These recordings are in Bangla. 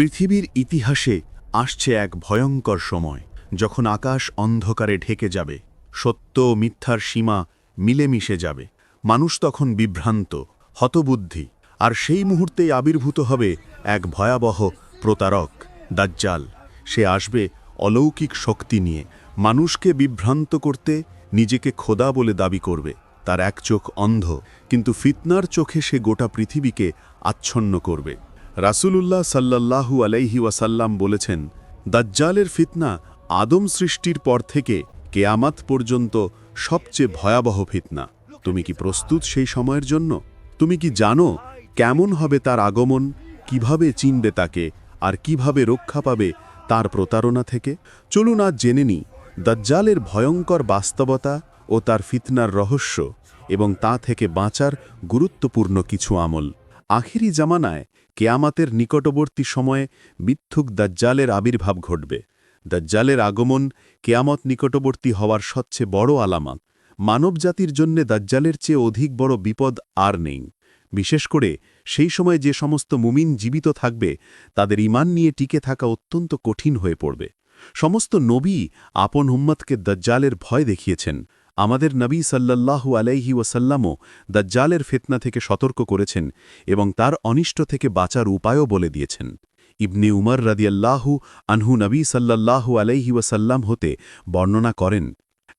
পৃথিবীর ইতিহাসে আসছে এক ভয়ঙ্কর সময়, যখন আকাশ অন্ধকারে ঢেকে যাবে, সত্য মিথ্যার সীমা মিলেমিশে যাবে। মানুষ তখন বিভ্রান্ত, হতবুদ্ধি, আর সেই মুহূর্তেই আবির্ভূত হবে এক ভয়াবহ প্রতারক, দাজ্জাল। সে আসবে অলৌকিক শক্তি নিয়ে। মানুষকে বিভ্রান্ত করতে নিজেকে খোদা বলে দাবি করবে। তার এক চোখ অন্ধ, কিন্তু ফিতনার চোখে সে গোটা পৃথিবীকে আচ্ছন্ন করবে। রাসূলুল্লাহ সাল্লাল্লাহু আলাইহি ওয়াসাল্লাম বলেছেন, দাজ্জালের ফিতনা আদম সৃষ্টির পর থেকে কেয়ামাত পর্যন্ত সবচেয়ে ভয়াবহ ফিতনা। তুমি কি প্রস্তুত সেই সময়ের জন্য? তুমি কি জানো কেমন হবে তার আগমন, কীভাবে চিনবে তাকে, আর কীভাবে রক্ষা পাবে তার প্রতারণা থেকে? চলুন আজ জেনে নি দাজ্জালের ভয়ঙ্কর বাস্তবতা ও তার ফিতনার রহস্য এবং তা থেকে বাঁচার গুরুত্বপূর্ণ কিছু আমল। আখিরি জামানায় কেয়ামাতের নিকটবর্তী সময়ে মিথ্যুক দাজ্জালের আবির্ভাব ঘটবে। দাজ্জালের আগমন কেয়ামত নিকটবর্তী হওয়ার সবচেয়ে বড় আলামত। মানবজাতির জন্যে দাজ্জালের চেয়ে অধিক বড় বিপদ আর নেই। বিশেষ করে সেই সময় যে সমস্ত মুমিন জীবিত থাকবে, তাদের ইমান নিয়ে টিকে থাকা অত্যন্ত কঠিন হয়ে পড়বে। সমস্ত নবী আপন হুম্মতকে দাজ্জালের ভয় দেখিয়েছেন। আমাদের নবী সাল্লাল্লাহু আলাইহি ওয়াসাল্লামও দাজ্জালের ফেতনা থেকে সতর্ক করেছেন এবং তার অনিষ্ট থেকে বাঁচার উপায়ও বলে দিয়েছেন। ইবনে উমর রাদিয়াল্লাহু আনহু নবী সাল্লাল্লাহু আলাইহি ওয়াসাল্লাম হতে বর্ণনা করেন,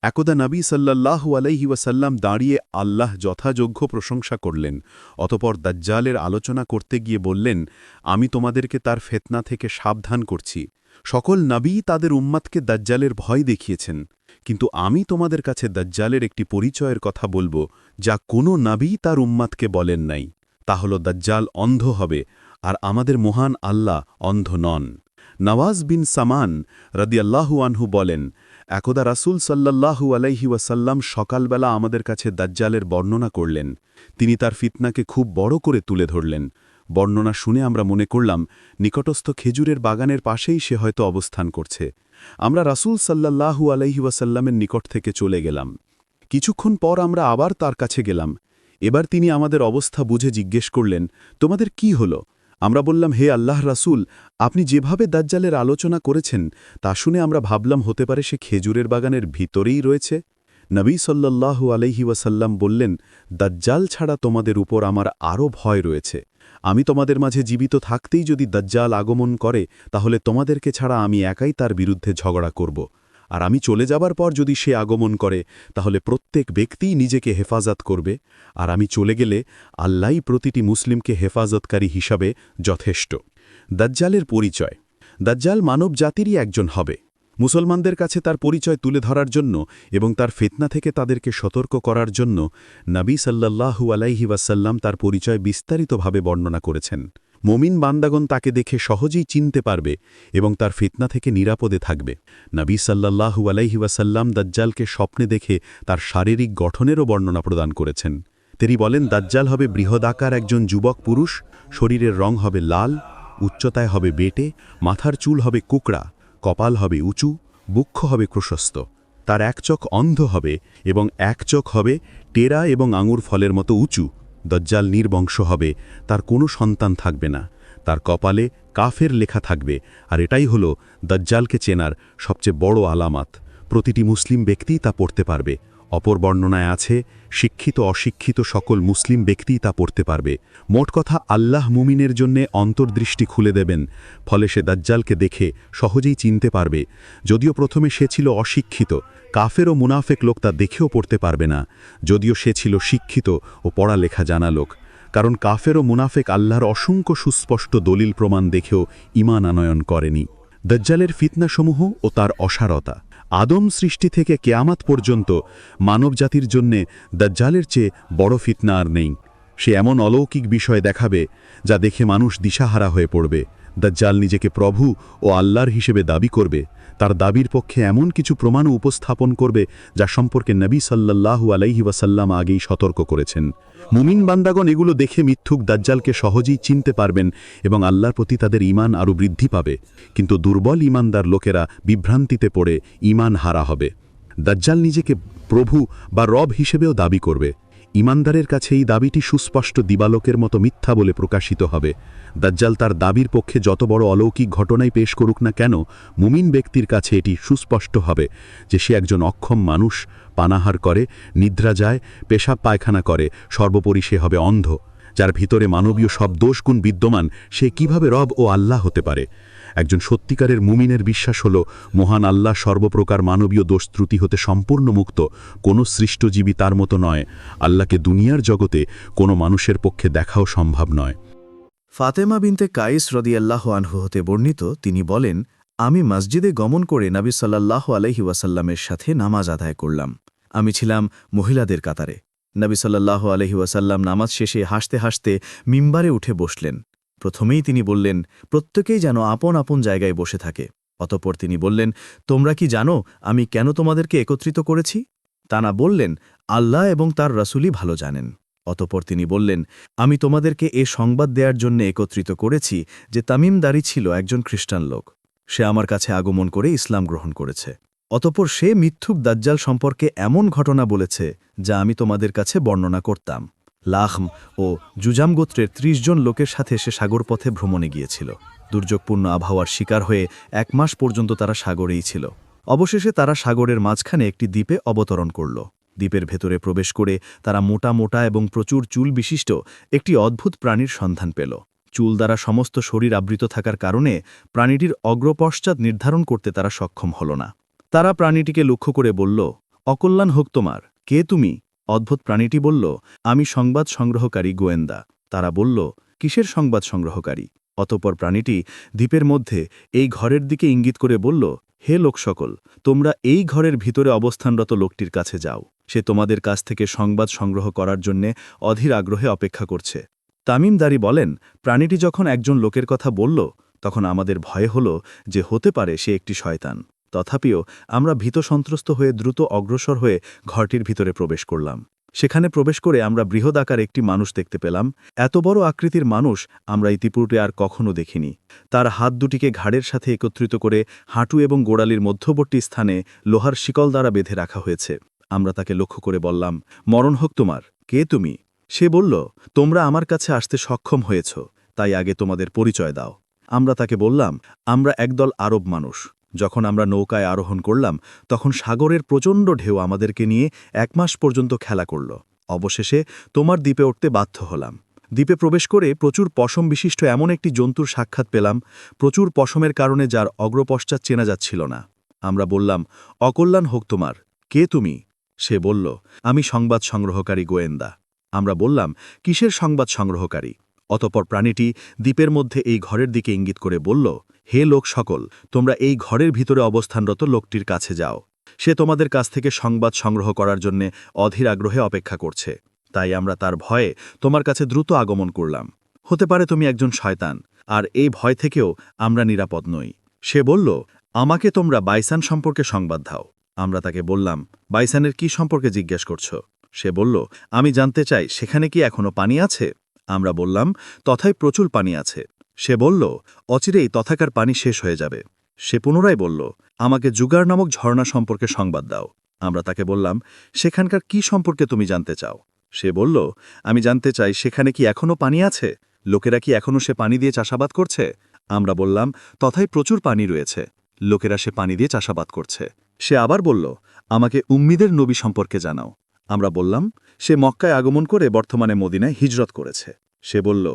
একদা নবী সাল্লাল্লাহু আলাইহি ওয়াসাল্লাম দাঁড়িয়ে আল্লাহ যথাযোগ্য প্রশংসা করলেন, অতপর দাজ্জালের আলোচনা করতে গিয়ে বললেন, আমি তোমাদেরকে তার ফেতনা থেকে সাবধান করছি। সকল নবী তাদের উম্মাদকে দাজ্জালের ভয় দেখিয়েছেন। কিন্তু আমি তোমাদের কাছে দাজ্জালের একটি পরিচয়ের কথা বলব, যা কোনো নাবী তার উম্মাদকে বলেন নাই। তা হল দাজ্জাল অন্ধ হবে, আর আমাদের মহান আল্লাহ অন্ধ নন। নওয়াজ বিন সামান রদিয়াল্লাহু আনহু বলেন, একদা রাসূল সাল্লাল্লাহু আলাইহি ওয়াসাল্লাম সকালবেলা আমাদের কাছে দাজ্জালের বর্ণনা করলেন। তিনি তার ফিতনাকে খুব বড় করে তুলে ধরলেন। বর্ণনা শুনে আমরা মনে করলাম, নিকটস্থ খেজুরের বাগানের পাশেই সে হয়তো অবস্থান করছে। আমরা রাসুল সাল্লাহু আলহিউসাল্লামের নিকট থেকে চলে গেলাম। কিছুক্ষণ পর আমরা আবার তার কাছে গেলাম। এবার তিনি আমাদের অবস্থা বুঝে জিজ্ঞেস করলেন, তোমাদের কি হলো? আমরা বললাম, হে আল্লাহ রাসুল, আপনি যেভাবে দাজ্জালের আলোচনা করেছেন, তা শুনে আমরা ভাবলাম হতে পারে সে খেজুরের বাগানের ভিতরেই রয়েছে। নবী সাল্লাল্লাহু আলাইহি ওয়াসাল্লাম বললেন, দাজ্জাল ছাড়া তোমাদের উপর আমার আরও ভয় রয়েছে। আমি তোমাদের মাঝে জীবিত থাকতেই যদি দাজ্জাল আগমন করে, তাহলে তোমাদেরকে ছাড়া আমি একাই তার বিরুদ্ধে ঝগড়া করব। আর আমি চলে যাবার পর যদি সে আগমন করে, তাহলে প্রত্যেক ব্যক্তিই নিজেকে হেফাজত করবে। আর আমি চলে গেলে আল্লাহই প্রতিটি মুসলিমকে হেফাজতকারী হিসাবে যথেষ্ট। দাজ্জালের পরিচয়। দাজ্জাল মানব জাতিরই একজন হবে। মুসলমানদের কাছে তার পরিচয় তুলে ধরার জন্য এবং তার ফেতনা থেকে তাদেরকে সতর্ক করার জন্য নবী সাল্লাল্লাহু আলাইহি ওয়াসাল্লাম তার পরিচয় বিস্তারিতভাবে বর্ণনা করেছেন। মমিন বান্দাগণ তাকে দেখে সহজেই চিনতে পারবে এবং তার ফিতনা থেকে নিরাপদে থাকবে। নবী আলাইহি ওয়াসাল্লাম দাজ্জালকে স্বপ্নে দেখে তার শারীরিক গঠনেরও বর্ণনা প্রদান করেছেন। তিনি বলেন, দাজ্জাল হবে বৃহদাকার একজন যুবক পুরুষ, শরীরের রং হবে লাল, উচ্চতায় হবে বেটে, মাথার চুল হবে কুকড়া কপাল হবে উঁচু, বুক্ষ হবে প্রশস্ত। তার এক চোখ অন্ধ হবে এবং এক চোখ হবে টেরা এবং আঙুর ফলের মতো উঁচু। দজ্জাল নির্বংশ হবে, তার কোনো সন্তান থাকবে না। তার কপালে কাফের লেখা থাকবে, আর এটাই হলো দজ্জালকে চেনার সবচেয়ে বড় আলামাত। প্রতিটি মুসলিম ব্যক্তি তা পড়তে পারবে। অপর বর্ণনায় আছে, শিক্ষিত অশিক্ষিত সকল মুসলিম ব্যক্তিই তা পড়তে পারবে। মোট কথা, আল্লাহ মুমিনের জন্যে অন্তর্দৃষ্টি খুলে দেবেন, ফলে সে দাজ্জালকে দেখে সহজেই চিনতে পারবে। যদিও প্রথমে সে ছিল অশিক্ষিত, কাফের ও মুনাফেক লোক তা দেখেও পড়তে পারবে না। যদিও সে ছিল শিক্ষিত ও পড়ালেখা জানা লোক, কারণ কাফের ও মুনাফেক আল্লাহর অসংখ্য সুস্পষ্ট দলিল প্রমাণ দেখেও ইমান আনয়ন করেনি। দজ্জালের ফিতনাসমূহ ও তার অসারতা। আদম সৃষ্টি থেকে কেয়ামাত পর্যন্ত মানবজাতির জন্যে দাজ্জালের চেয়ে বড় ফিতনা আর নেই। সে এমন অলৌকিক বিষয় দেখাবে যা দেখে মানুষ দিশাহারা হয়ে পড়বে। দাজ্জাল নিজেকে প্রভু ও আল্লাহর হিসেবে দাবি করবে। তার দাবির পক্ষে এমন কিছু প্রমাণও উপস্থাপন করবে যা সম্পর্কে নবী সাল্লাল্লাহু আলাইহি ওয়াসাল্লাম আগেই সতর্ক করেছেন। মুমিন বান্দাগণ এগুলো দেখে মিথ্যুক দাজ্জালকে সহজেই চিনতে পারবেন এবং আল্লাহর প্রতি তাদের ইমান আরও বৃদ্ধি পাবে। কিন্তু দুর্বল ইমানদার লোকেরা বিভ্রান্তিতে পড়ে ইমান হারা হবে। দাজ্জাল নিজেকে প্রভু বা রব হিসেবেও দাবি করবে। ইমানদারের কাছে এই দাবিটি সুস্পষ্ট দিবালোকের মতো মিথ্যা বলে প্রকাশিত হবে। দাজ্জাল তার দাবির পক্ষে যত বড় অলৌকিক ঘটনাই পেশ করুক না কেন, মুমিন ব্যক্তির কাছে এটি সুস্পষ্ট হবে যে সে একজন অক্ষম মানুষ, পানাহার করে, নিদ্রা যায়, পেশাব পায়খানা করে, সর্বোপরি সে হবে অন্ধ। যার ভিতরে মানবীয় সব দোষগুণ বিদ্যমান, সে কীভাবে রব ও আল্লাহ হতে পারে? একজন সত্যিকারের মুমিনের বিশ্বাস হল, মহান আল্লাহ সর্বপ্রকার মানবীয় দোষ ত্রুটি হতে সম্পূর্ণ মুক্ত, কোনো সৃষ্টজীবী তার মতো নয়। আল্লাহকে দুনিয়ার জগতে কোনো মানুষের পক্ষে দেখাও সম্ভব নয়। ফাতেমা বিনতে কাইস রদিয়াল্লাহ আনহু হতে বর্ণিত, তিনি বলেন, আমি মসজিদে গমন করে নবী সাল্লাল্লাহু আলহি ওয়াসাল্লামের সাথে নামাজ আদায় করলাম। আমি ছিলাম মহিলাদের কাতারে। নবী সাল্লাল্লাহু আলহি ওয়াসাল্লাম নামাজ শেষে হাসতে হাসতে মিম্বারে উঠে বসলেন। প্রথমেই তিনি বললেন, প্রত্যেকেই যেন আপন আপন জায়গায় বসে থাকে। অতপর তিনি বললেন, তোমরা কি জানো আমি কেন তোমাদেরকে একত্রিত করেছি? তানা বললেন, আল্লাহ এবং তার রাসূলই ভালো জানেন। অতপর তিনি বললেন, আমি তোমাদেরকে এ সংবাদ দেওয়ার জন্য একত্রিত করেছি যে তামিমদারি ছিল একজন খ্রিস্টান লোক। সে আমার কাছে আগমন করে ইসলাম গ্রহণ করেছে। অতপর সে মিথ্যুক দাজ্জাল সম্পর্কে এমন ঘটনা বলেছে যা আমি তোমাদের কাছে বর্ণনা করতাম। লাখম ও জুজাম গোত্রের ত্রিশ জন লোকের সাথে সে সাগর পথে ভ্রমণে গিয়েছিল। দুর্যোগপূর্ণ আবহাওয়ার শিকার হয়ে এক মাস পর্যন্ত তারা সাগরেই ছিল। অবশেষে তারা সাগরের মাঝখানে একটি দ্বীপে অবতরণ করল। দ্বীপের ভেতরে প্রবেশ করে তারা মোটা মোটা এবং প্রচুর চুল বিশিষ্ট একটি অদ্ভুত প্রাণীর সন্ধান পেল। চুল দ্বারা সমস্ত শরীর আবৃত থাকার কারণে প্রাণীটির অগ্রপশ্চাৎ নির্ধারণ করতে তারা সক্ষম হল না। তারা প্রাণীটিকে লক্ষ্য করে বলল অকল্যাণ হোক তোমার, কে তুমি? অদ্ভুত প্রাণীটি বলল, আমি সংবাদ সংগ্রহকারী গোয়েন্দা। তারা বলল, কিসের সংবাদ সংগ্রহকারী? অতপর প্রাণীটি দ্বীপের মধ্যে এই ঘরের দিকে ইঙ্গিত করে বলল, হে লোক সকল তোমরা এই ঘরের ভিতরে অবস্থানরত লোকটির কাছে যাও। সে তোমাদের কাছ থেকে সংবাদ সংগ্রহ করার জন্যে অধীর আগ্রহে অপেক্ষা করছে। তামিমদারি বলেন, প্রাণীটি যখন একজন লোকের কথা বলল, তখন আমাদের ভয় হল যে হতে পারে সে একটি শয়তান। তথাপিও আমরা ভীত সন্ত্রস্ত হয়ে দ্রুত অগ্রসর হয়ে ঘরটির ভিতরে প্রবেশ করলাম। সেখানে প্রবেশ করে আমরা বৃহদাকার একটি মানুষ দেখতে পেলাম। এত বড় আকৃতির মানুষ আমরা ইতিপূর্বে আর কখনো দেখিনি। তার হাত দুটিকে ঘাড়ের সাথে একত্রিত করে হাঁটু এবং গোড়ালির মধ্যবর্তী স্থানে লোহার শিকল দ্বারা বেঁধে রাখা হয়েছে। আমরা তাকে লক্ষ্য করে বললাম, মরণ হোক তোমার। কে তুমি? সে বলল, তোমরা আমার কাছে আসতে সক্ষম হয়েছ, তাই আগে তোমাদের পরিচয় দাও। আমরা তাকে বললাম, আমরা একদল আরব মানুষ। যখন আমরা নৌকায় আরোহণ করলাম, তখন সাগরের প্রচণ্ড ঢেউ আমাদেরকে নিয়ে এক মাস পর্যন্ত খেলা করল। অবশেষে তোমার দ্বীপে উঠতে বাধ্য হলাম। দ্বীপে প্রবেশ করে প্রচুর পশম বিশিষ্ট এমন একটি জন্তুর সাক্ষাৎ পেলাম, প্রচুর পশমের কারণে যার অগ্রপশ্চাৎ চেনা যাচ্ছিল না। আমরা বললাম, অকল্যাণ হোক তোমার, কে তুমি? সে বলল, আমি সংবাদ সংগ্রহকারী গোয়েন্দা। আমরা বললাম, কিসের সংবাদ সংগ্রহকারী? অতপর প্রাণীটি দ্বীপের মধ্যে এই ঘরের দিকে ইঙ্গিত করে বলল, হে লোক সকল, তোমরা এই ঘরের ভিতরে অবস্থানরত লোকটির কাছে যাও। সে তোমাদের কাছ থেকে সংবাদ সংগ্রহ করার জন্যে অধীর আগ্রহে অপেক্ষা করছে। তাই আমরা তার ভয়ে তোমার কাছে দ্রুত আগমন করলাম। হতে পারে তুমি একজন শয়তান, আর এই ভয় থেকেও আমরা নিরাপদ নই। সে বলল, আমাকে তোমরা বাইসান সম্পর্কে সংবাদ দাও। আমরা তাকে বললাম, বাইসানের কি সম্পর্কে জিজ্ঞেস করছ? সে বলল, আমি জানতে চাই, সেখানে কি এখনও পানি আছে? আমরা বললাম, তথায় প্রচুর পানি আছে। সে বলল, অচিরেই তথাকার পানি শেষ হয়ে যাবে। সে পুনরায় বলল, আমাকে জুগার নামক ঝর্ণা সম্পর্কে সংবাদ দাও। আমরা তাকে বললাম, সেখানকার কি সম্পর্কে তুমি জানতে চাও? সে বলল, আমি জানতে চাই সেখানে কি এখনও পানি আছে? লোকেরা কি এখনও সে পানি দিয়ে চাষাবাদ করছে? আমরা বললাম, তথায় প্রচুর পানি রয়েছে। লোকেরা সে পানি দিয়ে চাষাবাদ করছে। সে আবার বলল, আমাকে উম্মিদের নবী সম্পর্কে জানাও। আমরা বললাম, সে মক্কায় আগমন করে বর্তমানে মদিনায় হিজরত করেছে। সে বলল,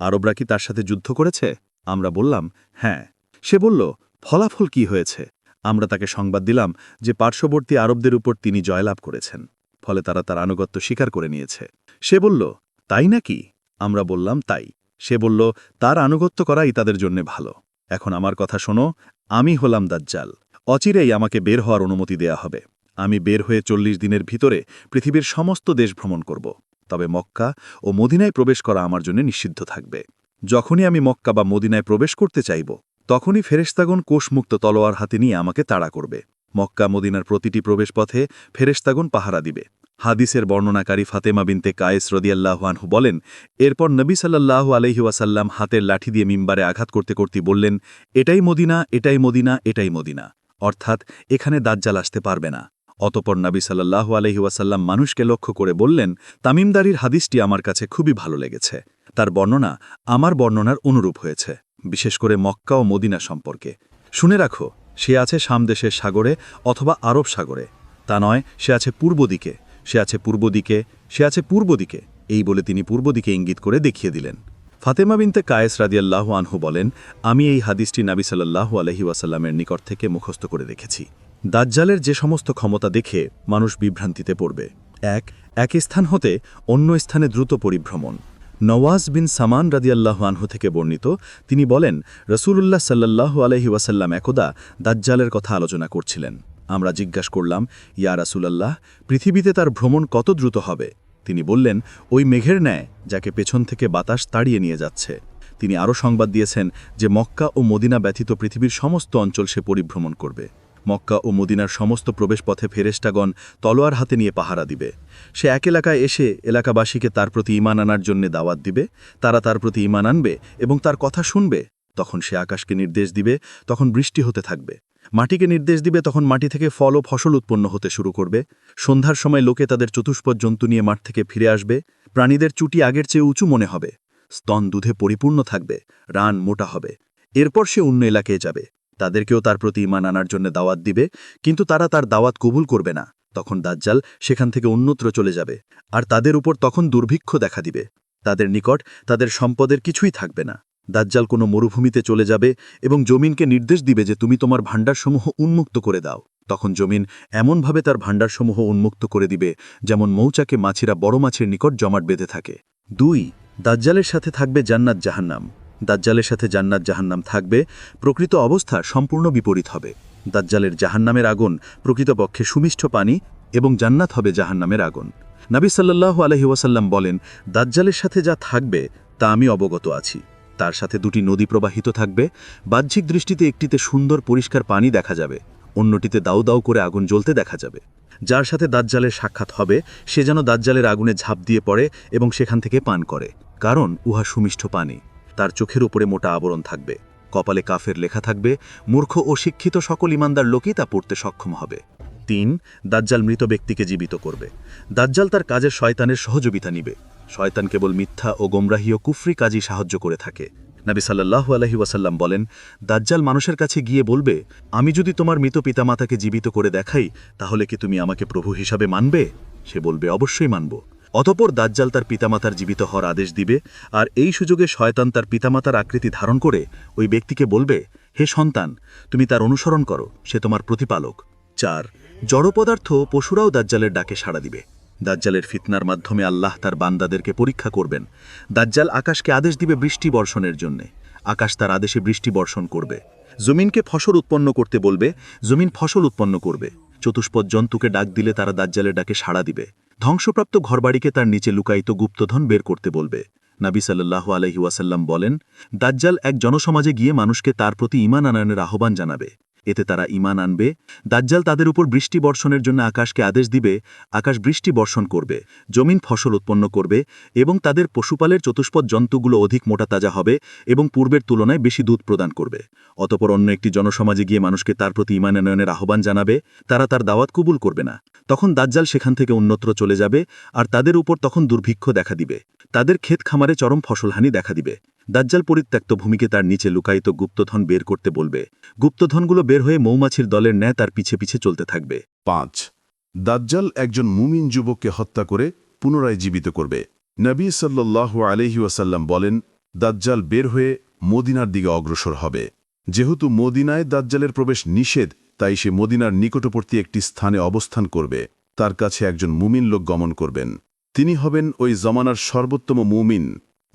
আরবরা কি তার সাথে যুদ্ধ করেছে? আমরা বললাম হ্যাঁ। সে বলল, ফলাফল কি হয়েছে? আমরা তাকে সংবাদ দিলাম যে পার্শ্ববর্তী আরবদের উপর তিনি জয়লাভ করেছেন, ফলে তারা তার আনুগত্য স্বীকার করে নিয়েছে। সে বলল, তাই নাকি? আমরা বললাম, তাই। সে বলল, তার আনুগত্য করাই তাদের জন্য ভালো। এখন আমার কথা শোনো, আমি হলাম দাজ্জাল। অচিরেই আমাকে বের হওয়ার অনুমতি দেয়া হবে। আমি বের হয়ে চল্লিশ দিনের ভিতরে পৃথিবীর সমস্ত দেশ ভ্রমণ করব। তবে মক্কা ও মদিনায় প্রবেশ করা আমার জন্য নিষিদ্ধ থাকবে। যখনই আমি মক্কা বা মদিনায় প্রবেশ করতে চাইব, তখনই ফেরেশতাগণ কোষমুক্ত তলোয়ার হাতে নিয়ে আমাকে তাড়া করবে। মক্কা মদিনার প্রতিটি প্রবেশপথে ফেরেশতাগণ পাহারা দিবে। হাদিসের বর্ণনাকারী ফাতেমা বিনতে কায়েস রদিয়াল্লাহানহু বলেন, এরপর নবী সাল্লাল্লাহু আলহি ওয়াসাল্লাম হাতের লাঠি দিয়ে মিম্বারে আঘাত করতে করতে বললেন, এটাই মদিনা এটাই মদিনা এটাই মদিনা অর্থাৎ, এখানে দাজ্জাল আসতে পারবে না। অতপর নাবী সাল্লাল্লাহু আলহি ওয়াসাল্লাম মানুষকে লক্ষ্য করে বললেন, তামিমদারির হাদিসটি আমার কাছে খুবই ভালো লেগেছে। তার বর্ণনা আমার বর্ণনার অনুরূপ হয়েছে, বিশেষ করে মক্কা ও মদিনা সম্পর্কে। শুনে রাখো, সে আছে সামদেশের সাগরে অথবা আরব সাগরে। তা নয়, সে আছে পূর্ব দিকে, সে আছে পূর্ব দিকে, সে আছে পূর্ব দিকে। এই বলে তিনি পূর্ব দিকে ইঙ্গিত করে দেখিয়ে দিলেন। ফাতেমা বিনতে কায়েস রাদিয়াল্লাহু আনহু বলেন, আমি এই হাদিসটি নাবি সাল্লাল্লাহু আলহি ওয়াসাল্লামের নিকট থেকে মুখস্থ করে রেখেছি। দাজ্জালের যে সমস্ত ক্ষমতা দেখে মানুষ বিভ্রান্তিতে পড়বে। এক এক স্থান হতে অন্য স্থানে দ্রুত পরিভ্রমণ। নওয়াজ বিন সামান রাদিয়াল্লাহু আনহু থেকে বর্ণিত, তিনি বলেন, রসুলুল্লাহ সাল্লাল্লাহু আলহি ওয়াসাল্লাম একদা দাজ্জালের কথা আলোচনা করছিলেন। আমরা জিজ্ঞাসা করলাম, ইয়া রাসূলাল্লাহ, পৃথিবীতে তার ভ্রমণ কত দ্রুত হবে? তিনি বললেন, ওই মেঘের ন্যায়, যাকে পেছন থেকে বাতাস তাড়িয়ে নিয়ে যাচ্ছে। তিনি আরও সংবাদ দিয়েছেন যে মক্কা ও মদিনা ব্যতীত পৃথিবীর সমস্ত অঞ্চল সে পরিভ্রমণ করবে। মক্কা ও মদিনার সমস্ত প্রবেশপথে ফেরেস্টাগণ তলোয়ার হাতে নিয়ে পাহারা দিবে। সে এক এলাকায় এসে এলাকাবাসীকে তার প্রতি ইমান আনার জন্য দাওয়াত দিবে, তারা তার প্রতি ইমান আনবে এবং তার কথা শুনবে। তখন সে আকাশকে নির্দেশ দিবে, তখন বৃষ্টি হতে থাকবে। মাটিকে নির্দেশ দিবে, তখন মাটি থেকে ফল ও ফসল উৎপন্ন হতে শুরু করবে। সন্ধ্যার সময় লোকে তাদের চতুষ্পদ জন্তু নিয়ে মাঠ থেকে ফিরে আসবে। প্রাণীদের চুটি আগের চেয়ে উঁচু মনে হবে। স্তন দুধে পরিপূর্ণ থাকবে, রান মোটা হবে। এরপর সে অন্য এলাকায় যাবে। তাদেরকেও তার প্রতি ইমান আনার জন্য দাওয়াত দিবে, কিন্তু তারা তার দাওয়াত কবুল করবে না। তখন দাজ্জাল সেখান থেকে অন্যত্র চলে যাবে, আর তাদের উপর তখন দুর্ভিক্ষ দেখা দিবে। তাদের নিকট তাদের সম্পদের কিছুই থাকবে না। দাজ্জাল কোনো মরুভূমিতে চলে যাবে এবং জমিনকে নির্দেশ দিবে যে তুমি তোমার ভাণ্ডারসমূহ উন্মুক্ত করে দাও। তখন জমিন এমনভাবে তার ভাণ্ডারসমূহ উন্মুক্ত করে দিবে, যেমন মৌচাকে মাছিরা বড় মাছের নিকট জমাট বেঁধে থাকে। দুই, দাজ্জালের সাথে থাকবে জান্নাত জাহান্নাম। দাজ্জালের সাথে জান্নাত জাহান্নাম থাকবে, প্রকৃত অবস্থা সম্পূর্ণ বিপরীত হবে। দাজ্জালের জাহান্নামের আগুন প্রকৃতপক্ষে সুমিষ্ঠ পানি এবং জান্নাত হবে জাহান্নামের আগুন। নাবি সাল্লাল্লাহু আলহি ওয়াসাল্লাম বলেন, দাজ্জালের সাথে যা থাকবে, তা আমি অবগত আছি। তার সাথে দুটি নদী প্রবাহিত থাকবে, বাহ্যিক দৃষ্টিতে একটিতে সুন্দর পরিষ্কার পানি দেখা যাবে, অন্যটিতে দাউ দাউ করে আগুন জ্বলতে দেখা যাবে। যার সাথে দাজ্জালের সাক্ষাৎ হবে, সে যেন দাজ্জালের আগুনে ঝাঁপ দিয়ে পড়ে এবং সেখান থেকে পান করে, কারণ উহা সুমিষ্ঠ পানি। তার চোখের উপরে মোটা আবরণ থাকবে। কপালে কাফের লেখা থাকবে, মূর্খ ও শিক্ষিত সকল ইমানদার লোকই তা পড়তে সক্ষম হবে। তিন, দাজ্জাল মৃত ব্যক্তিকে জীবিত করবে। দাজ্জাল তার কাজের শয়তানের সহযোগিতা নিবে। শয়তান কেবল মিথ্যা ও গোমরাহী ও কুফরি কাজই সাহায্য করে থাকে। নাবি সাল্লাল্লাহু আলহি ওয়াসাল্লাম বলেন, দাজ্জাল মানুষের কাছে গিয়ে বলবে, আমি যদি তোমার মৃত পিতামাতাকে জীবিত করে দেখাই, তাহলে কি তুমি আমাকে প্রভু হিসাবে মানবে সে বলবে, অবশ্যই মানব। অতপর দাজ্জাল তার পিতামাতার জীবিত হওয়ার আদেশ দিবে, আর এই সুযোগে শয়তান তার পিতামাতার আকৃতি ধারণ করে ওই ব্যক্তিকে বলবে, হে সন্তান, তুমি তার অনুসরণ করো, সে তোমার প্রতিপালক। চার জড় পদার্থ পশুরাও দাজ্জালের ডাকে সাড়া দিবে। দাজ্জালের ফিতনার মাধ্যমে আল্লাহ তার বান্দাদেরকে পরীক্ষা করবেন। দাজ্জাল আকাশকে আদেশ দিবে বৃষ্টি বর্ষণের জন্যে। আকাশ তার আদেশে বৃষ্টি বর্ষণ করবে। জমিনকে ফসল উৎপন্ন করতে বলবে, জমিন ফসল উৎপন্ন করবে। চতুষ্পদ জন্তুকে ডাক দিলে তারা দাজ্জালের ডাকে সাড়া দিবে। ধ্বংসপ্রাপ্ত ঘরবাড়িকে তার নিচে লুকায়িত গুপ্তধন বের করতে বলবে। নাবি সাল্লাহ আলহি ওয়াসাল্লাম বলেন, দাজ্জাল এক জনসমাজে গিয়ে মানুষকে তার প্রতি ইমান আনয়নের আহ্বান জানাবে। এতে তারা ইমান আনবে। দাজ্জাল তাদের উপর বৃষ্টি বর্ষণের জন্য আকাশকে আদেশ দিবে, আকাশ বৃষ্টি বর্ষণ করবে, জমিন ফসল উৎপন্ন করবে এবং তাদের পশুপালের চতুষ্পদ জন্তুগুলো অধিক মোটা তাজা হবে এবং পূর্বের তুলনায় বেশি দুধ প্রদান করবে। অতপর অন্য একটি জনসমাজে গিয়ে মানুষকে তার প্রতি ইমান আনয়নের আহ্বান জানাবে, তারা তার দাওয়াত কবুল করবে না। তখন দাজ্জাল সেখান থেকে অন্যত্র চলে যাবে আর তাদের উপর তখন দুর্ভিক্ষ দেখা দিবে। তাদের ক্ষেত খামারে চরম ফসলহানি দেখা দিবে। দাজ্জাল পরিত্যক্ত ভূমিকে তার নিচে লুকায়িত গুপ্তধন বের করতে বলবে। গুপ্তধনগুলো বের হয়ে মৌমাছির দলের ন্যায় তার পিছে পিছে চলতে থাকবে। পাঁচ, দাজ্জাল একজন মুমিন যুবককে হত্যা করে পুনরায় জীবিত করবে। নবী সাল্লাল্লাহু আলহি ওয়াসাল্লাম বলেন, দাজ্জাল বের হয়ে মদিনার দিকে অগ্রসর হবে। যেহেতু মদিনায় দাজ্জালের প্রবেশ নিষেধ, তাই সে মদিনার নিকটবর্তী একটি স্থানে অবস্থান করবে। তার কাছে একজন মুমিন লোক গমন করবেন। তিনি হবেন ওই জমানার সর্বোত্তম মুমিন।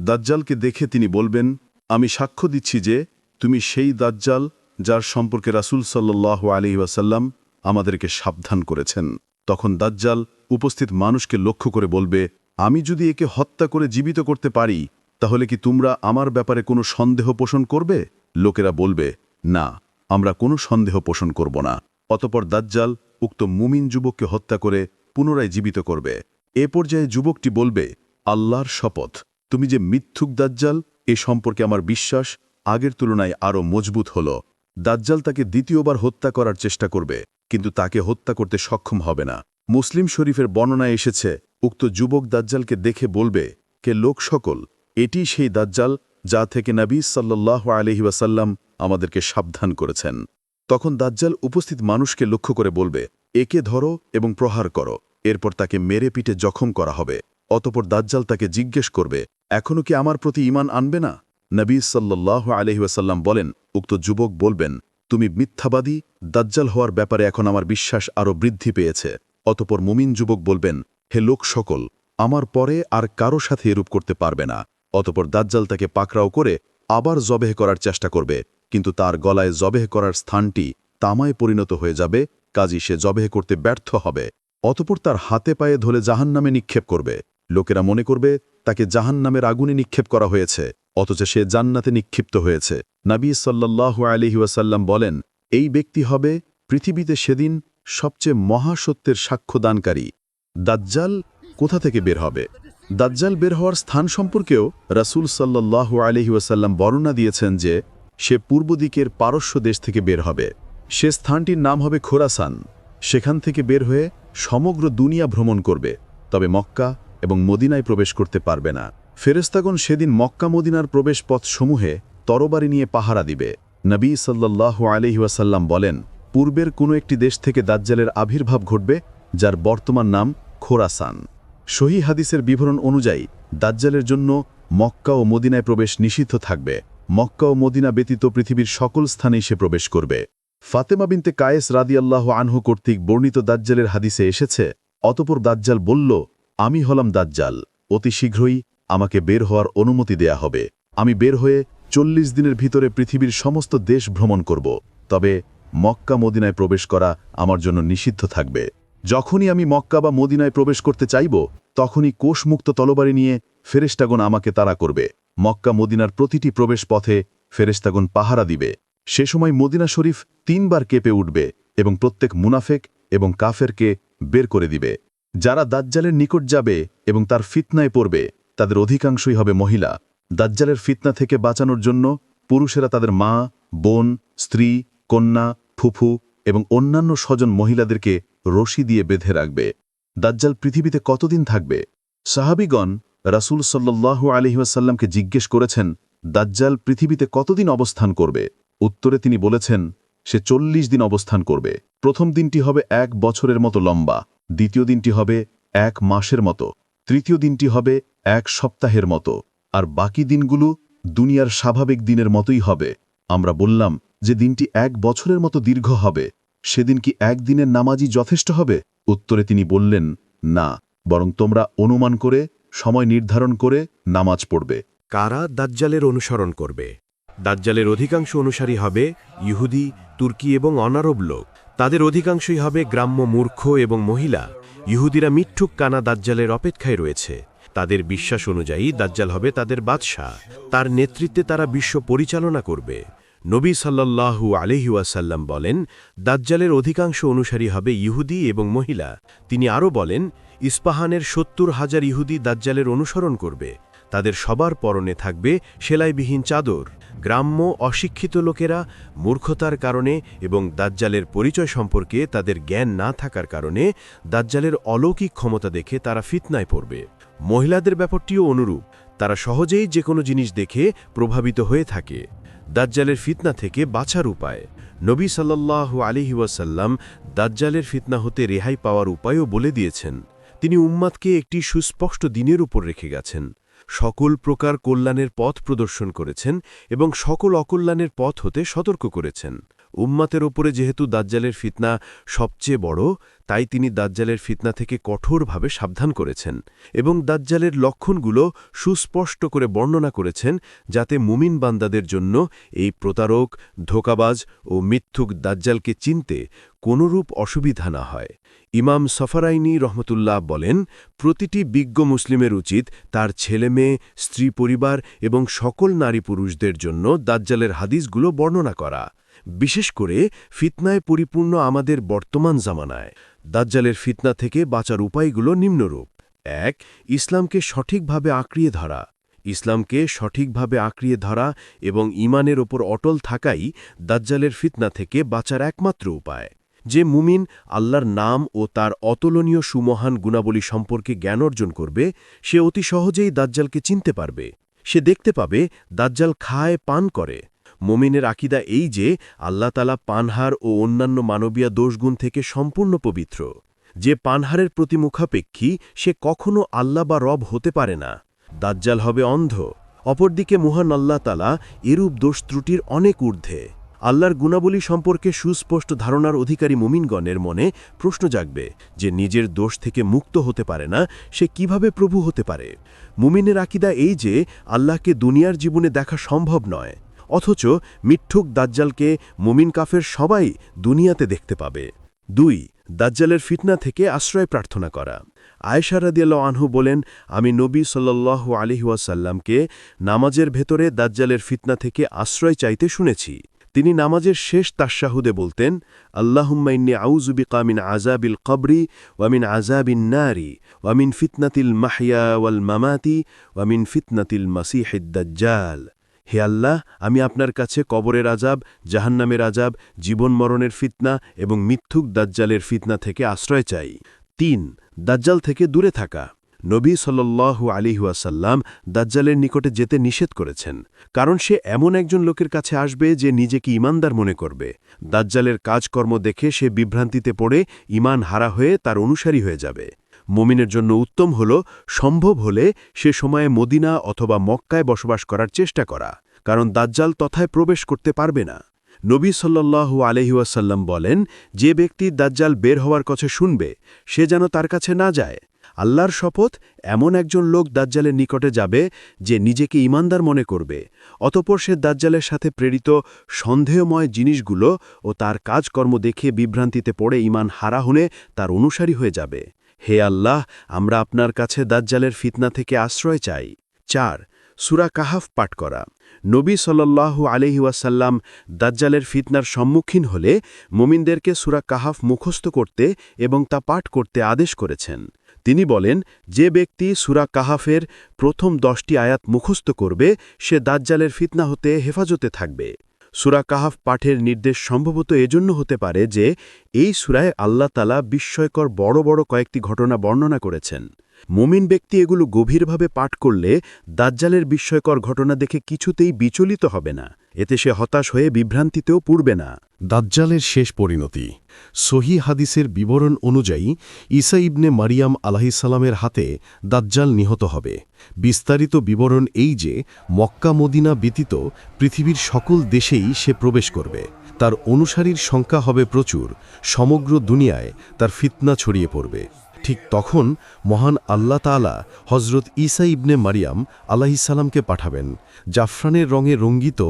দাজ্জালকে দেখে তিনি বলবেন, আমি সাক্ষ্য দিচ্ছি যে তুমি সেই দাজ্জাল যার সম্পর্কে রাসূল সাল্লাহ আলী ওয়াসাল্লাম আমাদেরকে সাবধান করেছেন। তখন দাজ্জাল উপস্থিত মানুষকে লক্ষ্য করে বলবে, আমি যদি একে হত্যা করে জীবিত করতে পারি, তাহলে কি তোমরা আমার ব্যাপারে কোনো সন্দেহ পোষণ করবে? লোকেরা বলবে, না, আমরা কোনো সন্দেহ পোষণ করব না। অতপর দাজ্জাল উক্ত মুমিন যুবককে হত্যা করে পুনরায় জীবিত করবে। এ পর্যায়ে যুবকটি বলবে, আল্লাহর শপথ তুমি যে মিথ্যুক দাজ্জাল, এ সম্পর্কে আমার বিশ্বাস আগের তুলনায় আরও মজবুত হল। দাজ্জাল তাকে দ্বিতীয়বার হত্যা করার চেষ্টা করবে, কিন্তু তাকে হত্যা করতে সক্ষম হবে না। মুসলিম শরীফের বর্ণনায় এসেছে, উক্ত যুবক দাজ্জালকে দেখে বলবে, কে লোক সকল, এটি সেই দাজ্জাল যা থেকে নবী সাল্লাহ আলহি ওয়াসাল্লাম আমাদেরকে সাবধান করেছেন। তখন দাজ্জাল উপস্থিত মানুষকে লক্ষ্য করে বলবে, একে ধরো এবং প্রহার করো। এরপর তাকে মেরে পিটে জখম করা হবে। অতপর দাজ্জাল তাকে জিজ্ঞেস করবে এখনও কি আমার প্রতি ইমান আনবে না? নবী সাল্লাহ আলহিউসাল্লাম বলেন, উক্ত যুবক বলবেন, তুমি মিথ্যাবাদী, দাজ্জাল হওয়ার ব্যাপারে এখন আমার বিশ্বাস আরও বৃদ্ধি পেয়েছে। অতপর মুমিন যুবক বলবেন, হে লোক সকল, আমার পরে আর কারও সাথে এরূপ করতে পারবে না। অতপর দাজ্জাল তাকে পাকড়াও করে আবার জবেহ করার চেষ্টা করবে, কিন্তু তার গলায় জবেহ করার স্থানটি তামায় পরিণত হয়ে যাবে, কাজী সে জবেহ করতে ব্যর্থ হবে। অতপর তার হাতে পায়ে ধরে জাহান্নামে নিক্ষেপ করবে। লোকেরা মনে করবে তাকে জাহান্নামের আগুনে নিক্ষেপ করা হয়েছে, অথচ সে জান্নাতে নিক্ষিপ্ত হয়েছে। নাবী সাল্লাহ আলিহি ওয়াসাল্লাম বলেন, এই ব্যক্তি হবে পৃথিবীতে সেদিন সবচেয়ে মহাসত্যের সাক্ষ্যদানকারী দাজ্জাল কোথা থেকে বের হবে? দাজ্জাল বের হওয়ার স্থান সম্পর্কেও রাসূল সাল্লাহ আলহি ওয়াসাল্লাম বর্ণনা দিয়েছেন যে, সে পূর্ব দিকের পারস্য দেশ থেকে বের হবে। সে স্থানটির নাম হবে খোরাসান। সেখান থেকে বের হয়ে সমগ্র দুনিয়া ভ্রমণ করবে। তবে মক্কা এবং মদিনায় প্রবেশ করতে পারবে না। ফেরেস্তাগণ সেদিন মক্কা মদিনার প্রবেশ পথসমূহে তরবারি নিয়ে পাহারা দিবে। নবী সাল্লাহ আলহিউসাল্লাম বলেন, পূর্বের কোনো একটি দেশ থেকে দাজ্জালের আবির্ভাব ঘটবে, যার বর্তমান নাম খোরাসান। সহি হাদিসের বিবরণ অনুযায়ী, দাজ্জালের জন্য মক্কা ও মদিনায় প্রবেশ নিষিদ্ধ থাকবে। মক্কা ও মদিনা ব্যতীত পৃথিবীর সকল স্থানেই সে প্রবেশ করবে। ফাতেমা বিনতে কায়েস রাদিয়াল্লাহ আনহু কর্তৃক বর্ণিত দাজ্জালের হাদিসে এসেছে, অতপর দাজ্জাল বলল আমি হলাম দাজ্জাল। অতি শীঘ্রই আমাকে বের হওয়ার অনুমতি দেয়া হবে। আমি বের হয়ে চল্লিশ দিনের ভিতরে পৃথিবীর সমস্ত দেশ ভ্রমণ করব। তবে মক্কা মদিনায় প্রবেশ করা আমার জন্য নিষিদ্ধ থাকবে। যখনই আমি মক্কা বা মদিনায় প্রবেশ করতে চাইব, তখনই কোষমুক্ত তলবারি নিয়ে ফেরেস্টাগন আমাকে তাড়া করবে। মক্কা মদিনার প্রতিটি প্রবেশ পথে ফেরেস্তাগন পাহারা দিবে। সে সময় মদিনা শরীফ তিনবার কেঁপে উঠবে এবং প্রত্যেক মুনাফেক এবং কাফেরকে বের করে দিবে। যারা দাজ্জালের নিকট যাবে এবং তার ফিতনায় পড়বে, তাদের অধিকাংশই হবে মহিলা। দাজ্জালের ফিতনা থেকে বাঁচানোর জন্য পুরুষেরা তাদের মা, বোন, স্ত্রী, কন্যা, ফুফু এবং অন্যান্য স্বজন মহিলাদেরকে রশি দিয়ে বেঁধে রাখবে। দাজ্জাল পৃথিবীতে কতদিন থাকবে? সাহাবিগণ রাসূল সাল্লাল্লাহু আলহিহাসাল্লামকে জিজ্ঞেস করেছেন, দাজ্জাল পৃথিবীতে কতদিন অবস্থান করবে? উত্তরে তিনি বলেছেন, সে চল্লিশ দিন অবস্থান করবে। প্রথম দিনটি হবে এক বছরের মতো লম্বা। দ্বিতীয় দিনটি হবে এক মাসের মতো, তৃতীয় দিনটি হবে এক সপ্তাহের মতো, আর বাকি দিনগুলো দুনিয়ার স্বাভাবিক দিনের মতোই হবে। আমরা বললাম যে দিনটি এক বছরের মতো দীর্ঘ হবে। সেদিন কি একদিনের নামাজই যথেষ্ট হবে? উত্তরে তিনি বললেন, না, বরং তোমরা অনুমান করে, সময় নির্ধারণ করে নামাজ পড়বে। কারা দাজ্জালের অনুসরণ করবে? দাজ্জালের অধিকাংশ অনুসারী হবে ইহুদি, তুর্কি এবং অনারব লোক। তাদের অধিকাংশই হবে গ্রাম্য মূর্খ এবং মহিলা। ইহুদিরা মিঠুক কানা দাজ্জালের অপেক্ষায় রয়েছে। তাদের বিশ্বাস অনুযায়ী দাজ্জাল হবে তাদের বাদশাহ। তার নেতৃত্বে তারা বিশ্ব পরিচালনা করবে। নবী সাল্লাল্লাহু আলহিউসাল্লাম বলেন, দাজ্জালের অধিকাংশ অনুসারী হবে ইহুদি এবং মহিলা। তিনি আরও বলেন, ইস্পাহানের সত্তর হাজার ইহুদি দাজ্জালের অনুসরণ করবে। তাদের সবার পরনে থাকবে সেলাইবিহীন চাদর। গ্রাম্য অশিক্ষিত লোকেরা মূর্খতার কারণে এবং দাজ্জালের পরিচয় সম্পর্কে তাদের জ্ঞান না থাকার কারণে দাজ্জালের অলৌকিক ক্ষমতা দেখে তারা ফিতনায় পড়বে। মহিলাদের ব্যাপারটিও অনুরূপ। তারা সহজেই যে কোনো জিনিস দেখে প্রভাবিত হয়ে থাকে। দাজ্জালের ফিতনা থেকে বাঁচার উপায়। নবী সাল্লাহ আলিহি ওয়াসাল্লাম দাজ্জালের ফিতনা হতে রেহাই পাওয়ার উপায়ও বলে দিয়েছেন। তিনি উম্মাদকে একটি সুস্পষ্ট দিনের উপর রেখে গেছেন। সকল প্রকার কল্যাণের পথ প্রদর্শন করেছেন এবং সকল অকল্যাণের পথ হতে সতর্ক করেছেন। উম্মাতের ওপরে যেহেতু দাজ্জালের ফিতনা সবচেয়ে বড়, তাই তিনি দাজ্জালের ফিতনা থেকে কঠোরভাবে সাবধান করেছেন এবং দাজ্জালের লক্ষণগুলো সুস্পষ্ট করে বর্ণনা করেছেন যাতে মুমিন বান্দাদের জন্য এই প্রতারক, ধোকাবাজ ও মিথ্যুক দাজ্জালকে চিনতে কোনরূপ অসুবিধা না হয়। ইমাম সফারাইনি রহমতুল্লাহ বলেন, প্রতিটি বিজ্ঞ মুসলিমের উচিত তার ছেলে মেয়ে, স্ত্রী পরিবার এবং সকল নারী পুরুষদের জন্য দাজ্জালের হাদিসগুলো বর্ণনা করা। বিশেষ করে ফিতনায় পরিপূর্ণ আমাদের বর্তমান জামানায়। দাজ্জালের ফিতনা থেকে বাঁচার উপায়গুলো নিম্নরূপ। এক, ইসলামকে সঠিকভাবে আঁকড়িয়ে ধরা। ইসলামকে সঠিকভাবে আঁকড়িয়ে ধরা এবং ইমানের ওপর অটল থাকাই দাজ্জালের ফিতনা থেকে বাঁচার একমাত্র উপায়। যে মুমিন আল্লাহর নাম ও তার অতুলনীয় সুমহান গুণাবলী সম্পর্কে জ্ঞান অর্জন করবে, সে অতি সহজেই দাজ্জালকে চিনতে পারবে। সে দেখতে পাবে দাজ্জাল খায় পান করে। মোমিনের আকিদা এই যে, আল্লাহ তালা পানহার ও অন্যান্য মানবীয় দোষগুণ থেকে সম্পূর্ণ পবিত্র। যে পানহারের প্রতি মুখাপেক্ষী, সে কখনো আল্লাহ বা রব হতে পারে না। দাজ্জাল হবে অন্ধ। অপরদিকে মহান আল্লাহ তালা এরূপ দোষ ত্রুটির অনেক ঊর্ধ্বে। আল্লাহর গুণাবলী সম্পর্কে সুস্পষ্ট ধারণার অধিকারী মুমিনগণের মনে প্রশ্ন জাগবে যে, নিজের দোষ থেকে মুক্ত হতে পারে না, সে কীভাবে প্রভু হতে পারে? মুমিনের আকিদা এই যে, আল্লাহকে দুনিয়ার জীবনে দেখা সম্ভব নয়। অথচ মিঠুক দাজ্জালকে মুমিন কাফের সবাই দুনিয়াতে দেখতে পাবে। দুই, দাজ্জালের ফিতনা থেকে আশ্রয় প্রার্থনা করা। আয়েশা রাদিয়াল্লাহ আনহু বলেন, আমি নবী সাল্লাল্লাহু আলাইহি ওয়াসাল্লামকে নামাজের ভেতরে দাজ্জালের ফিতনা থেকে আশ্রয় চাইতে শুনেছি। তিনি নামাজের শেষ তাশাহুদে বলতেন, আল্লাহুম্মা ইন্নি আউযু বিকা মিন আযাবিল কবরি ওয়া মিন আযাবিন নারি ওয়ামিন ফিতনাতিল মাহইয়া ওয়াল মামাতি ওয়ামিন ফিতনাতিল মাসিহিদ দাজ্জাল। হে আল্লাহ, আমি আপনার কাছে কবরের আজাব জাহান্নামের আজাব জীবন মরণের ফিতনা এবং মিথ্যুক দাজ্জালের ফিতনা থেকে আশ্রয় চাই। তিন, দাজ্জাল থেকে দূরে থাকা। নবী সাল্লু আলিহাসাল্লাম দাজ্জালের নিকটে যেতে নিষেধ করেছেন, কারণ সে এমন একজন লোকের কাছে আসবে যে নিজেকে ইমানদার মনে করবে। দাজ্জালের কাজকর্ম দেখে সে বিভ্রান্তিতে পড়ে ইমান হারা হয়ে তার অনুসারী হয়ে যাবে। মুমিনের জন্য উত্তম হল, সম্ভব হলে সে সময়ে মদিনা অথবা মক্কায় বসবাস করার চেষ্টা করা, কারণ দাজ্জাল তথায় প্রবেশ করতে পারবে না। নবী সাল্লাল্লাহু আলহিউসাল্লাম বলেন, যে ব্যক্তি দাজ্জাল বের হওয়ার কথা শুনবে, সে যেন তার কাছে না যায়। আল্লাহর শপথ, এমন একজন লোক দাজ্জালের নিকটে যাবে, যে নিজেকে ইমানদার মনে করবে। অতপর সে দাজ্জালের সাথে প্রেরিত, সন্দেহময় জিনিসগুলো ও তার কাজকর্ম দেখে বিভ্রান্তিতে পড়ে ইমান হারা তার অনুসারী হয়ে যাবে। হে আল্লাহ, আমরা আপনার কাছে দাজ্জালের ফিতনা থেকে আশ্রয় চাই। চার, সুরা কাহাফ পাঠ করা। নবী সাল্লাল্লাহু আলহিউসাল্লাম দাজ্জালের ফিতনার সম্মুখীন হলে মুমিনদেরকে সুরা কাহাফ মুখস্থ করতে এবং তা পাঠ করতে আদেশ করেছেন। তিনি বলেন, যে ব্যক্তি সুরা কাহাফের প্রথম দশটি আয়াত মুখস্থ করবে, সে দাজ্জালের ফিতনা হতে হেফাজতে থাকবে। সুরা কাহাফ পাঠের নির্দেশ সম্ভবত এজন্য হতে পারে যে, এই সুরায় আল্লাহ তালা বিস্ময়কর বড় বড় কয়েকটি ঘটনা বর্ণনা করেছেন। মুমিন ব্যক্তি এগুলো গভীরভাবে পাঠ করলে দাজ্জালের বিস্ময়কর ঘটনা দেখে কিছুতেই বিচলিত হবে না। এতে সে হতাশ হয়ে বিভ্রান্তিতেও পূর্বে না। দাজ্জালের শেষ পরিণতি। সহি হাদিসের বিবরণ অনুযায়ী ঈসা ইবনে মারিয়াম আলাহিসাল্লামের হাতে দাজ্জাল নিহত হবে। বিস্তারিত বিবরণ এই যে, মক্কা মদিনা ব্যতীত পৃথিবীর সকল দেশেই সে প্রবেশ করবে। তার অনুসারীর সংখ্যা হবে প্রচুর। সমগ্র দুনিয়ায় তার ফিতনা ছড়িয়ে পড়বে। ঠিক তখন মহান আল্লাহ তালা হজরত ঈসা ইবনে মারিয়াম আলাহিসাল্লামকে পাঠাবেন। জাফরানের রঙে রঙ্গিত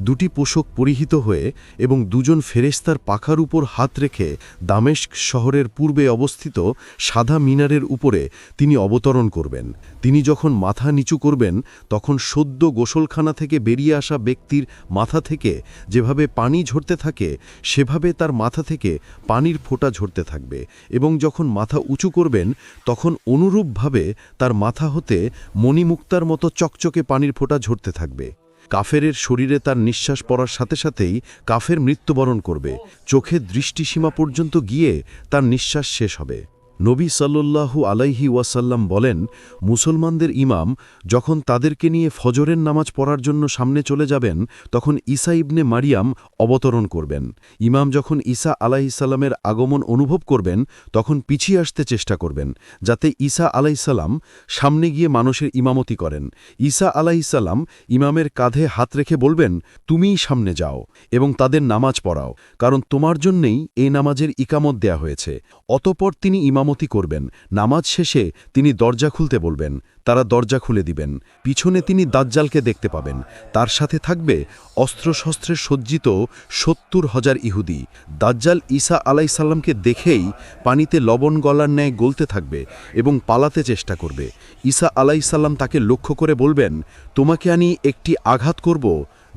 দুটি পোশাক পরিহিত হয়ে এবং দুজন ফেরেস্তার পাখার উপর হাত রেখে দামেস্ক শহরের পূর্বে অবস্থিত সাদা মিনারের উপরে তিনি অবতরণ করবেন। তিনি যখন মাথা নিচু করবেন, তখন সদ্য গোসলখানা থেকে বেরিয়ে আসা ব্যক্তির মাথা থেকে যেভাবে পানি ঝরতে থাকে, সেভাবে তার মাথা থেকে পানির ফোঁটা ঝরতে থাকবে এবং যখন মাথা উঁচু করবেন, তখন অনুরূপভাবে তার মাথা হতে মণিমুক্তার মতো চকচকে পানির ফোঁটা ঝরতে থাকবে। কাফেরের শরীরে তার নিঃশ্বাস পড়ার সাথে সাথেই কাফের মৃত্যুবরণ করবে। চোখের দৃষ্টিসীমা পর্যন্ত গিয়ে তার নিঃশ্বাস শেষ হবে। নবী সাল্লু আলাইহি ওয়াসাল্লাম বলেন, মুসলমানদের ইমাম যখন তাদেরকে নিয়ে ফজরের নামাজ পড়ার জন্য সামনে চলে যাবেন, তখন ঈসা ইবনে মারিয়াম অবতরণ করবেন। ইমাম যখন ঈসা আলাইসাল্লামের আগমন অনুভব করবেন, তখন পিছিয়ে আসতে চেষ্টা করবেন, যাতে ঈসা আলাইসাল্লাম সামনে গিয়ে মানুষের ইমামতি করেন। ঈসা আলাইসাল্লাম ইমামের কাঁধে হাত রেখে বলবেন, তুমিই সামনে যাও এবং তাদের নামাজ পড়াও, কারণ তোমার জন্যেই এই নামাজের ইকামত দেয়া হয়েছে। অতপর তিনি ইমামতি করবেন। নামাজ শেষে তিনি দরজা খুলতে বলবেন। তারা দরজা খুলে দিবেন। পিছনে তিনি দাজ্জালকে দেখতে পাবেন। তার সাথে থাকবে অস্ত্রশস্ত্রে সজ্জিত সত্তর হাজার ইহুদি। দাজ্জাল ঈসা আলাইসাল্লামকে দেখেই পানিতে লবণ গলার ন্যায় গলতে থাকবে এবং পালাতে চেষ্টা করবে। ঈসা আলাইসাল্লাম তাকে লক্ষ্য করে বলবেন, তোমাকে আমি একটি আঘাত করব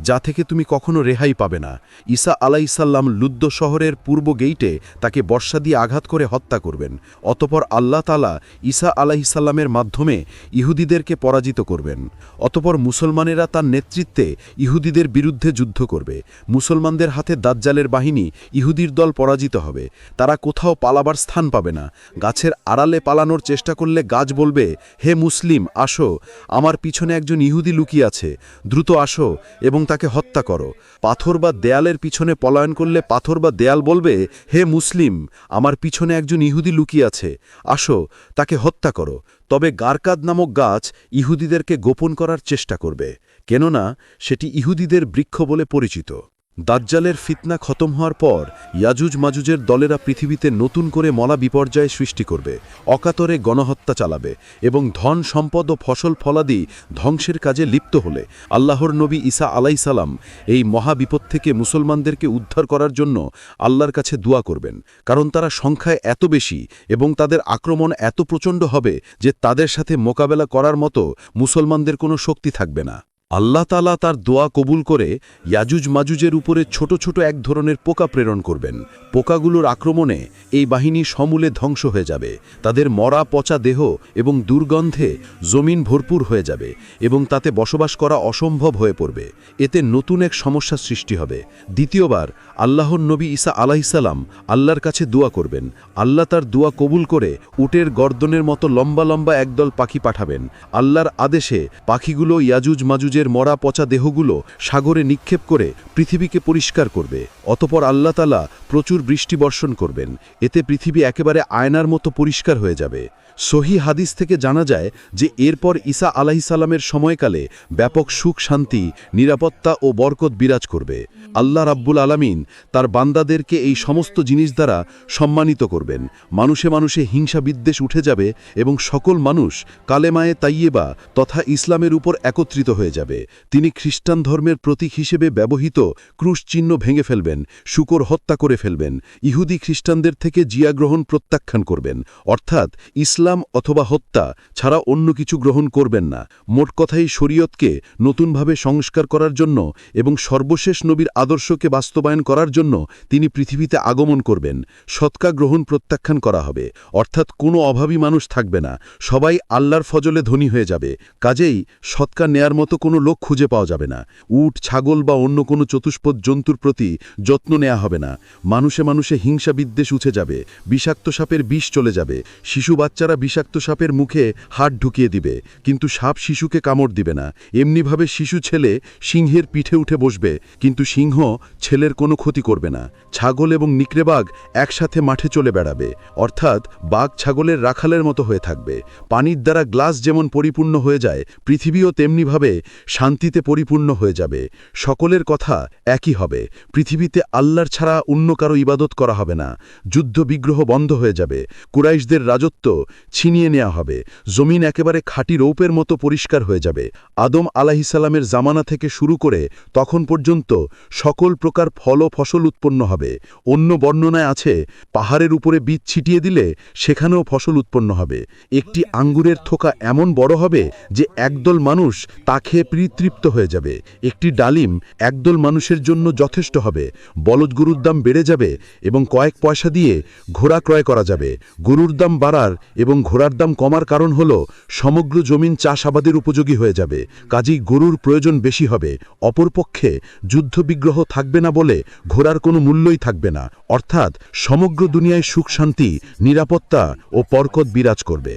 যা থেকে তুমি কখনো রেহাই পাবে না। ঈসা আলাইসাল্লাম লুদ্দ শহরের পূর্ব গেইটে তাকে বর্ষা দিয়ে আঘাত করে হত্যা করবেন। অতপর আল্লাহ তালা ঈসা আলাইসাল্লামের মাধ্যমে ইহুদিদেরকে পরাজিত করবেন। অতপর মুসলমানেরা তার নেতৃত্বে ইহুদিদের বিরুদ্ধে যুদ্ধ করবে। মুসলমানদের হাতে দাজ্জালের বাহিনী ইহুদির দল পরাজিত হবে। তারা কোথাও পালাবার স্থান পাবে না। গাছের আড়ালে পালানোর চেষ্টা করলে গাছ বলবে, হে মুসলিম, আসো। আমার পিছনে একজন ইহুদি লুকিয়ে আছে। দ্রুত আসো এবং তাকে হত্যা করো। পাথর বা দেয়ালের পিছনে পলায়ন করলে পাথর বা দেয়াল বলবে, হে মুসলিম, আমার পিছনে একজন ইহুদি লুকিয়ে আছে। আসো, তাকে হত্যা করো। তবে গারকাদ নামক গাছ ইহুদিদেরকে গোপন করার চেষ্টা করবে। কেননা, সেটি ইহুদিদের বৃক্ষ বলে পরিচিত। দাজ্জালের ফিতনা খতম হওয়ার পর ইয়াজুজ মাজুজের দলেরা পৃথিবীতে নতুন করে মলা বিপর্যয় সৃষ্টি করবে, অকাতরে গণহত্যা চালাবে এবং ধন, সম্পদ ও ফসল ফলাদি ধ্বংসের কাজে লিপ্ত হলে আল্লাহর নবী ঈসা আলাইসালাম এই মহাবিপদ থেকে মুসলমানদেরকে উদ্ধার করার জন্য আল্লাহর কাছে দোয়া করবেন। কারণ তারা সংখ্যায় এত বেশি এবং তাদের আক্রমণ এত প্রচণ্ড হবে যে তাদের সাথে মোকাবেলা করার মতো মুসলমানদের কোনো শক্তি থাকবে না। আল্লাহ তালা তার দোয়া কবুল করে ইয়াজুজ মাজুজের উপরে ছোট ছোট এক ধরনের পোকা প্রেরণ করবেন। পোকাগুলোর আক্রমণে এই বাহিনী সমূলে ধ্বংস হয়ে যাবে। তাদের মরা, পচা দেহ এবং দুর্গন্ধে জমিন ভরপুর হয়ে যাবে এবং তাতে বসবাস করা অসম্ভব হয়ে পড়বে। এতে নতুন এক সমস্যা সৃষ্টি হবে। দ্বিতীয়বার, আল্লাহর নবী ঈসা আলাহিসাল্লাম আল্লাহর কাছে দোয়া করবেন। আল্লাহ তার দোয়া কবুল করে উটের গর্দনের মতো লম্বা লম্বা একদল পাখি পাঠাবেন। আল্লাহর আদেশে পাখিগুলো ইয়াজুজ মাজুজের মরা পচা দেহগুলো সাগরে নিক্ষেপ করে পৃথিবীকে পরিষ্কার করবে। অতপর আল্লাহ তালা প্রচুর বৃষ্টি বর্ষণ করবেন। এতে পৃথিবী একেবারে আয়নার মতো পরিষ্কার হয়ে যাবে। সহি হাদিস থেকে জানা যায় যে এরপর ঈসা আলাহিসাল্লামের সময়কালে ব্যাপক সুখ, শান্তি, নিরাপত্তা ও বরকত বিরাজ করবে। আল্লাহ রাব্বুল আলামিন তার বান্দাদেরকে এই সমস্ত জিনিস দ্বারা সম্মানিত করবেন। মানুষে মানুষে হিংসা বিদ্বেষ উঠে যাবে এবং সকল মানুষ কালেমায়ে তাইয়েবা তথা ইসলামের উপর একত্রিত হয়ে যাবে। তিনি খ্রিস্টান ধর্মের প্রতীক হিসেবে ব্যবহৃত ক্রুশ চিহ্ন ভেঙে ফেলবেন, শুকর হত্যা করে ফেলবেন, ইহুদি খ্রিস্টানদের থেকে জিয়া গ্রহণ প্রত্যাখ্যান করবেন। অর্থাৎ ইসলাম অথবা হত্যা ছাড়া অন্য কিছু গ্রহণ করবেন না। মোট কথাই শরীয়তকে নতুনভাবে সংস্কার করার জন্য এবং সর্বশেষ নবীর আদর্শকে বাস্তবায়ন করার জন্য তিনি পৃথিবীতে আগমন করবেন। সৎকা গ্রহণ প্রত্যাখ্যান করা হবে। অর্থাৎ কোনো অভাবী মানুষ থাকবে না। সবাই আল্লাহর ফজলে ধনী হয়ে যাবে। কাজেই সৎকা নেয়ার মতো কোনো লোক খুঁজে পাওয়া যাবে না। উট, ছাগল বা অন্য কোনো চতুষ্পদ জন্তুর প্রতি যত্ন নেওয়া হবে না। মানুষে মানুষে হিংসা বিদ্বেষ উঠে যাবে, বিষাক্ত সাপের বিষ চলে যাবে। শিশু বাচ্চারা বিষাক্ত সাপের মুখে হাত ঢুকিয়ে দিবে, কিন্তু সাপ শিশুকে কামড় দিবে না। এমনিভাবে শিশু ছেলে সিংহের পিঠে উঠে বসবে, কিন্তু সিংহ ছেলের কোনো ক্ষতি করবে না। ছাগল এবং নিকড়েবাগ একসাথে মাঠে চলে বেড়াবে, অর্থাৎ বাঘ ছাগলের রাখালের মতো হয়ে থাকবে। পানির দ্বারা গ্লাস যেমন পরিপূর্ণ হয়ে যায়, পৃথিবীও তেমনিভাবে শান্তিতে পরিপূর্ণ হয়ে যাবে। সকলের কথা একই হবে। পৃথিবীতে আল্লাহর ছাড়া অন্য কারও ইবাদত করা হবে না। যুদ্ধ বিগ্রহ বন্ধ হয়ে যাবে। কুরাইশদের রাজত্ব ছিনিয়ে নেওয়া হবে। জমিন একেবারে খাঁটি রৌপের মতো পরিষ্কার হয়ে যাবে। আদম আলাহিসাল্লামের জামানা থেকে শুরু করে তখন পর্যন্ত সকল প্রকার ফল ফসল উৎপন্ন হবে। অন্য বর্ণনায় আছে, পাহাড়ের উপরে বীজ ছিটিয়ে দিলে সেখানেও ফসল উৎপন্ন হবে। একটি আঙ্গুরের থোকা এমন বড় হবে যে একদল মানুষ তা খেয়ে পরিতৃপ্ত হয়ে যাবে। একটি ডালিম একদল মানুষের জন্য যথেষ্ট হবে। বলদ গরুর দাম বেড়ে যাবে এবং কয়েক পয়সা দিয়ে ঘোড়া ক্রয় করা যাবে। গরুর দাম বাড়ার এবং ঘোড়ার দাম কমার কারণ হল, সমগ্র জমিন চাষাবাদের উপযোগী হয়ে যাবে। কাজেই গরুর প্রয়োজন বেশি হবে। অপরপক্ষে যুদ্ধবিগ্রহ থাকবে না বলে ঘোড়ার কোনো মূল্যই থাকবে না। অর্থাৎ সমগ্র দুনিয়ায় সুখ শান্তি, নিরাপত্তা ও পরকত বিরাজ করবে।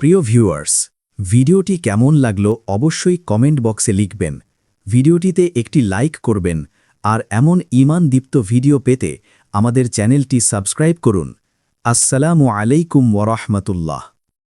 প্রিয় ভিউয়ার্স ভিডিওটি কেমন লাগল অবশ্যই কমেন্ট বক্সে লিখবেন। ভিডিওটিতে একটি লাইক করবেন আর এমন ইমানদীপ্ত ভিডিও পেতে আমাদের চ্যানেলটি সাবস্ক্রাইব করুন। আসসালামু আলাইকুম ওরহমতুল্লাহ